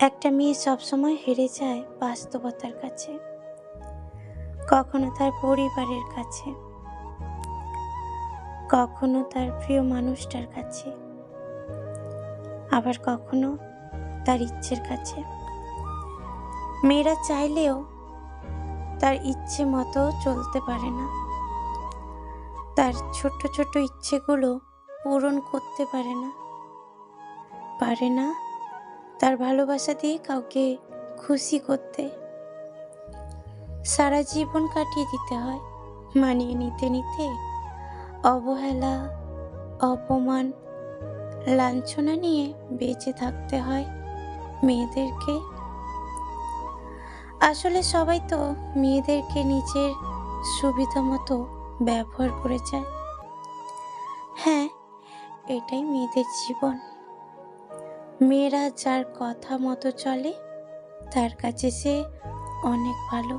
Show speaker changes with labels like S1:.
S1: একটা মেয়ে সবসময় হেরে যায় বাস্তবতার কাছে, কখনো তার পরিবারের কাছে, কখনো তার প্রিয় মানুষটার কাছে, আবার কখনো তার ইচ্ছের কাছে। মেয়েরা চাইলেও তার ইচ্ছে মতো চলতে পারে না। তার ছোট ছোট ইচ্ছেগুলো পূরণ করতে পারে না পারে না তার ভালোবাসা দিয়ে কাউকে খুশি করতে। সারা জীবন কাটিয়ে দিতে হয়। মানিয়ে নিতে নিতে অবহেলা, অপমান, লাঞ্ছনা নিয়ে বেঁচে থাকতে হয় মেয়েদেরকে। আসলে সবাই তো মেয়েদেরকে নিজের সুবিধা মতো ব্যবহার করে যায়। হ্যাঁ এটাই মেয়েদের জীবন। মেয়েরা যার কথা মতো চলে তার কাছে সে অনেক ভালো।